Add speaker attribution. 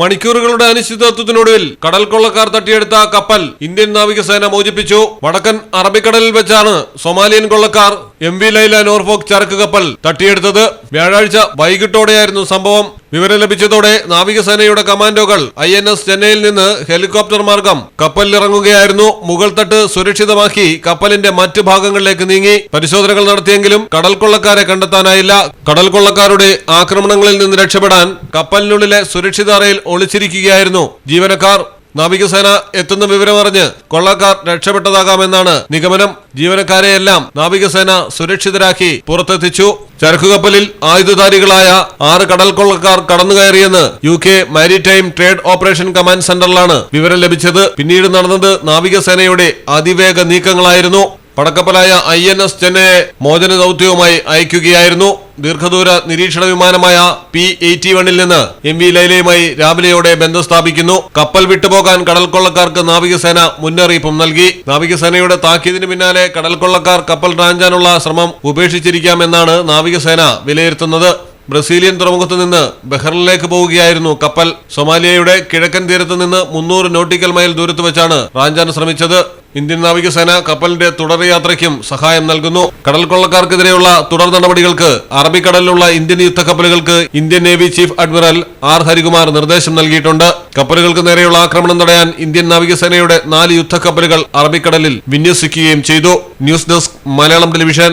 Speaker 1: മണിക്കൂറുകളുടെ അനിശ്ചിതത്വത്തിനൊടുവിൽ കടൽ കൊള്ളക്കാർ തട്ടിയെടുത്ത കപ്പൽ ഇന്ത്യൻ നാവികസേന മോചിപ്പിച്ചു. വടക്കൻ അറബിക്കടലിൽ വെച്ചാണ് സൊമാലിയൻ കൊള്ളക്കാർ എം വി ലൈല നോർഫോക്ക് ചരക്ക് കപ്പൽ തട്ടിയെടുത്തത്. വ്യാഴാഴ്ച വൈകിട്ടോടെയായിരുന്നു സംഭവം. വിവരം ലഭിച്ചതോടെ നാവികസേനയുടെ കമാൻഡോകൾ ഐ എൻ എസ് ചെന്നൈയിൽ നിന്ന് ഹെലികോപ്റ്റർ മാർഗം കപ്പലിലിറങ്ങുകയായിരുന്നു. മുകൾത്തട്ട് തട്ട് സുരക്ഷിതമാക്കി കപ്പലിന്റെ മറ്റു ഭാഗങ്ങളിലേക്ക് നീങ്ങി. പരിശോധനകൾ നടത്തിയെങ്കിലും കടൽക്കൊള്ളക്കാരെ കണ്ടെത്താനായില്ല. കടൽ കൊള്ളക്കാരുടെ ആക്രമണങ്ങളിൽ നിന്ന് രക്ഷപ്പെടാൻ കപ്പലിനുള്ളിലെ സുരക്ഷിത അറയിൽ ഒളിച്ചിരിക്കുകയായിരുന്നു ജീവനക്കാർ. നാവികസേന എത്തുന്ന വിവരം വിവരമറിഞ്ഞ് കൊള്ളക്കാർ രക്ഷപ്പെട്ടതാകാമെന്നാണ് നിഗമനം. ജീവനക്കാരെയെല്ലാം നാവികസേന സുരക്ഷിതരാക്കി പുറത്തെത്തിച്ചു. ചരക്കുകപ്പലിൽ ആയുധധാരികളായ ആറ് കടൽ കൊള്ളക്കാർ കടന്നുകയറിയെന്ന് U K maritime trade operation command സെന്ററിലാണ് വിവരം ലഭിച്ചത്. പിന്നീട് നടന്നത് നാവികസേനയുടെ അതിവേഗ നീക്കങ്ങളായിരുന്നു. പടക്കപ്പലായ ഐ എൻ എസ് ചെന്നൈയെ മോചന ദൗത്യവുമായി അയക്കുകയായിരുന്നു. ദീർഘദൂര നിരീക്ഷണ വിമാനമായ പി എയ്റ്റി വണ്ണിൽ നിന്ന് എം വി ലൈലയുമായി രാവിലെയോടെ ബന്ധം സ്ഥാപിക്കുന്നു. കപ്പൽ വിട്ടുപോകാൻ കടൽക്കൊള്ളക്കാർക്ക് നാവികസേന മുന്നറിയിപ്പും നൽകി. നാവികസേനയുടെ താക്കീതിന് പിന്നാലെ കടൽക്കൊള്ളക്കാർ കപ്പൽ റാഞ്ചാനുള്ള ശ്രമം ഉപേക്ഷിച്ചിരിക്കാമെന്നാണ് നാവികസേന വിലയിരുത്തുന്നത്. ബ്രസീലിയൻ തുറമുഖത്ത് നിന്ന് ബഹ്റിനിലേക്ക് പോവുകയായിരുന്നു കപ്പൽ. സൊമാലിയയുടെ കിഴക്കൻ തീരത്ത് നിന്ന് മുന്നൂറ് നോട്ടിക്കൽ മൈൽ ദൂരത്ത് വെച്ചാണ് റാഞ്ചാൻ ശ്രമിച്ചത്. ഇന്ത്യൻ നാവികസേന കപ്പലിന്റെ തുടർ യാത്രയ്ക്കും സഹായം നൽകുന്നു. കടൽ കൊള്ളക്കാർക്കെതിരെയുള്ള തുടർ നടപടികൾക്ക് അറബിക്കടലിലുള്ള Indian യുദ്ധക്കപ്പലുകൾക്ക് Indian navy chief admiral R Harikumar നിർദ്ദേശം നൽകിയിട്ടുണ്ട്. കപ്പലുകൾക്ക് നേരെയുള്ള ആക്രമണം തടയാൻ ഇന്ത്യൻ നാവികസേനയുടെ നാല് യുദ്ധക്കപ്പലുകൾ അറബിക്കടലിൽ വിന്യസിക്കുകയും ചെയ്തു. News desk Malayalam television.